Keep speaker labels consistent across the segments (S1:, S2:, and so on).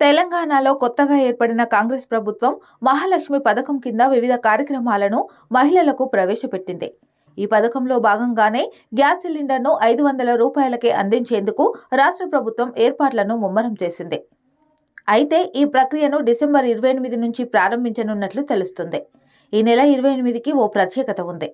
S1: తెలంగాణలో కొత్తగా ఏర్పడిన కాంగ్రెస్ ప్రభుత్వం మహాలక్ష్మి పథకం కింద వివిధ కార్యక్రమాలను మహిళలకు ప్రవేశపెట్టింది. ఈ పథకంలో భాగంగానే గ్యాస్ సిలిండర్ను ఐదు వందల రూపాయలకే అందించేందుకు రాష్ట్ర ప్రభుత్వం ఏర్పాట్లను ముమ్మరం చేసింది. అయితే ఈ ప్రక్రియను డిసెంబర్ ఇరవై ఎనిమిది నుంచి ప్రారంభించనున్నట్లు తెలుస్తుంది. ఈ నెల ఇరవై ఎనిమిదికి ఓ ప్రత్యేకత ఉంది.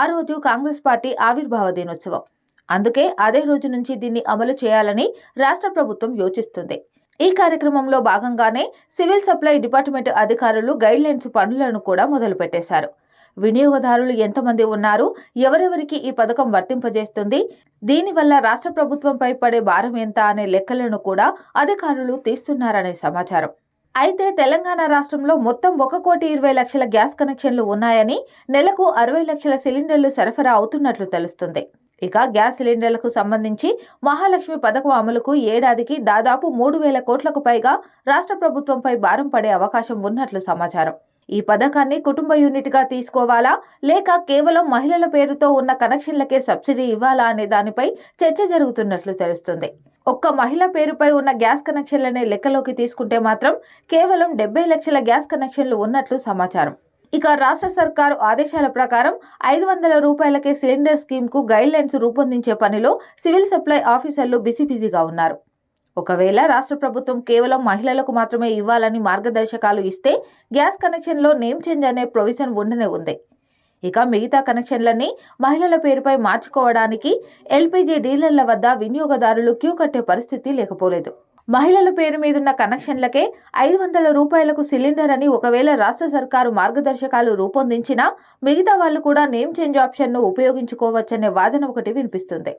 S1: ఆ రోజు కాంగ్రెస్ పార్టీ ఆవిర్భావ దినోత్సవం. అందుకే అదే రోజు నుంచి దీన్ని అమలు చేయాలని రాష్ట్ర ప్రభుత్వం యోచిస్తుంది. ఈ కార్యక్రమంలో భాగంగానే సివిల్ సప్లై డిపార్ట్మెంట్ అధికారులు గైడ్లైన్స్ పనులను కూడా మొదలుపెట్టేశారు. వినియోగదారులు ఎంతమంది ఉన్నారు ఎవరెవరికి ఈ పథకం వర్తింపజేస్తుంది దీనివల్ల రాష్ట్ర ప్రభుత్వంపై పడే భారం ఎంత అనే లెక్కలను కూడా అధికారులు తీస్తున్నారనే సమాచారం. అయితే తెలంగాణ రాష్ట్రంలో మొత్తం ఒక కోటి ఇరవై లక్షల గ్యాస్ కనెక్షన్లు ఉన్నాయని నెలకు అరవై లక్షల సిలిండర్లు సరఫరా అవుతున్నట్లు తెలుస్తుంది. ఇక గ్యాస్ సిలిండర్లకు సంబంధించి మహాలక్ష్మి పథకం అమలుకు ఏడాదికి దాదాపు మూడు వేల కోట్లకు పైగా రాష్ట్ర ప్రభుత్వంపై భారం పడే అవకాశం ఉన్నట్లు సమాచారం. ఈ పథకాన్ని కుటుంబ యూనిట్గా తీసుకోవాలా? లేక కేవలం మహిళల పేరుతో ఉన్న కనెక్షన్లకే సబ్సిడీ ఇవ్వాలా అనే దానిపై చర్చ జరుగుతున్నట్లు తెలుస్తుంది. ఒక్క మహిళ పేరుపై ఉన్న గ్యాస్ కనెక్షన్లనే లెక్కలోకి తీసుకుంటే మాత్రం కేవలం డెబ్బై లక్షల గ్యాస్ కనెక్షన్లు ఉన్నట్లు సమాచారం. ఇక రాష్ట్ర సర్కారు ఆదేశాల ప్రకారం ఐదు వందల రూపాయలకే సిలిండర్ స్కీమ్కు గైడ్ లైన్స్ రూపొందించే పనిలో సివిల్ సప్లై ఆఫీసర్లు బిజీ బిజీగా ఉన్నారు. ఒకవేళ రాష్ట్ర ప్రభుత్వం కేవలం మహిళలకు మాత్రమే ఇవ్వాలని మార్గదర్శకాలు ఇస్తే గ్యాస్ కనెక్షన్లో నేమ్ చేంజ్ అనే ప్రొవిజన్ ఉండనే ఉంది. ఇక మిగతా కనెక్షన్లన్నీ మహిళల పేరుపై మార్చుకోవడానికి ఎల్పీజీ డీలర్ల వద్ద వినియోగదారులు క్యూ కట్టే పరిస్థితి లేకపోలేదు. మహిళల పేరు మీదున్న కనెక్షన్లకే ఐదు వందల రూపాయలకు సిలిండర్ అని ఒకవేళ రాష్ట్ర సర్కారు మార్గదర్శకాలు రూపొందించినా మిగతా వాళ్ళు కూడా నేమ్ చేంజ్ ఆప్షన్ను ఉపయోగించుకోవచ్చనే వాదన ఒకటి వినిపిస్తుంది.